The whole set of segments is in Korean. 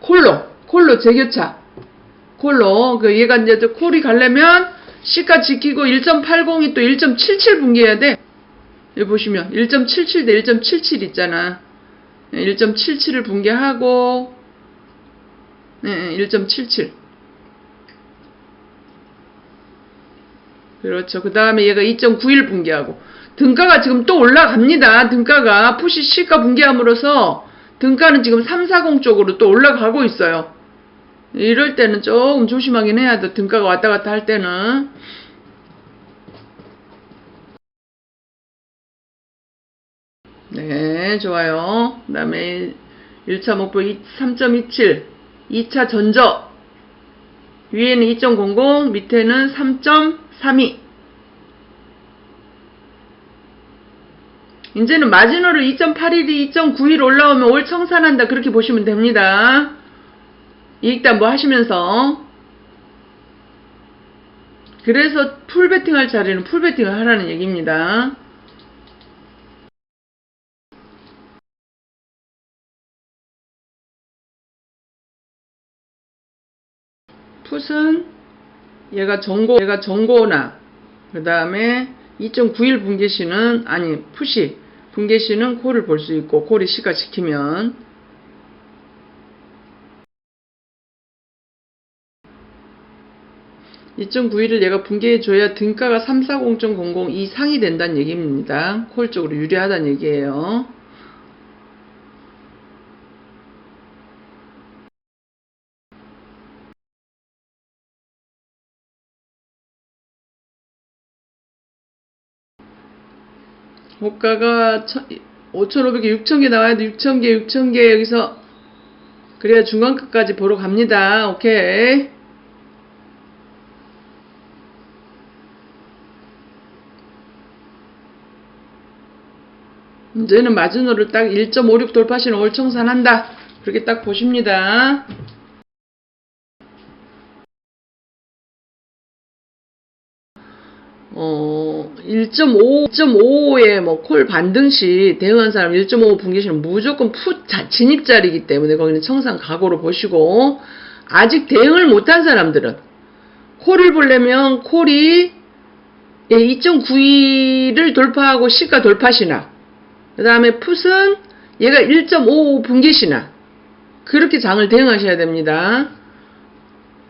콜로, 콜로 재교차. 콜로, 그 얘가 이제 또 콜이 가려면 시가 지키고 1.80이 또 1.77 붕괴해야 돼. 여기 보시면 1.77 대 1.77 있잖아. 1.77을 붕괴하고 네, 1.77. 그렇죠. 그 다음에 얘가 2.91 붕괴하고 등가가 지금 또 올라갑니다. 등가가 푸시 시가 붕괴함으로써 등가는 지금 340 쪽으로 또 올라가고 있어요. 이럴 때는 조금 조심하긴 해야 돼. 등가가 왔다 갔다 할 때는. 네, 좋아요. 그 다음에 1차 목표 3.27, 2차 전저. 위에는 2.00, 밑에는 3.32. 이제는 마지노를 2.81이 2.91 올라오면 올 청산한다. 그렇게 보시면 됩니다. 이익담보 하시면서. 그래서 풀베팅 할 자리는 풀베팅을 하라는 얘기입니다. 풋은 얘가 정고 얘가 정고나 그 다음에 2.91 분계시는 아니 풋이 분계시는 콜을 볼 수 있고 콜이 시가 지키면 (2.91을) 얘가 분계해줘야 등가가 (340.00) 이상이 된다는 얘기입니다. 콜 쪽으로 유리하다는 얘기예요 호가가 5,500개, 6,000개 나와야 돼. 6,000개, 6,000개 여기서 그래야 중간값까지 보러 갑니다. 오케이. 이제는 마지노를 딱 1.56 돌파시는 올청산한다. 그렇게 딱 보십니다. 어, 1.5, 1.5에 뭐 콜 반등 시 대응한 사람 1.5 분기시는 무조건 풋 자, 진입자리이기 때문에 거기는 청산 각오로 보시고 아직 대응을 못한 사람들은 콜을 보려면 콜이 2.92를 돌파하고 시가 돌파시나 그 다음에 풋은 얘가 1.55 분기시나 그렇게 장을 대응하셔야 됩니다.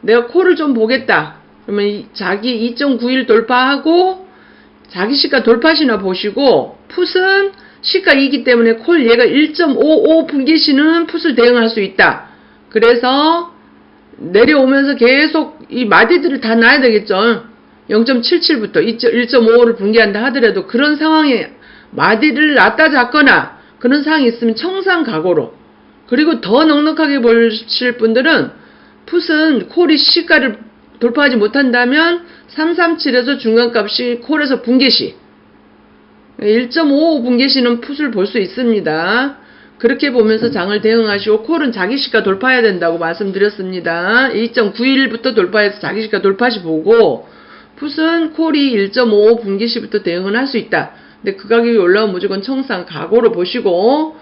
내가 콜을 좀 보겠다. 그러면 이- 자기 2.91 돌파하고 자기 시가 돌파시나 보시고 풋은 시가 이기 때문에 콜 얘가 1.55 분기시는 풋을 대응할 수 있다. 그래서 내려오면서 계속 이 마디들을 다 놔야 되겠죠. 0.77부터 1.55를 분기한다 하더라도 그런 상황에 마디를 놨다 잡거나 그런 상황이 있으면 청산 각오로 그리고 더 넉넉하게 보실 분들은 풋은 콜이 시가를 돌파하지 못한다면 337에서 중간값이 콜에서 분계시 1.55 분계시는 풋을 볼 수 있습니다. 그렇게 보면서 장을 대응하시고 콜은 자기 시가 돌파해야 된다고 말씀드렸습니다. 2.91부터 돌파해서 자기 시가 돌파시 보고 풋은 콜이 1.55 분기시부터 대응을 할 수 있다. 근데 그 가격이 올라오면 무조건 청산 각오로 보시고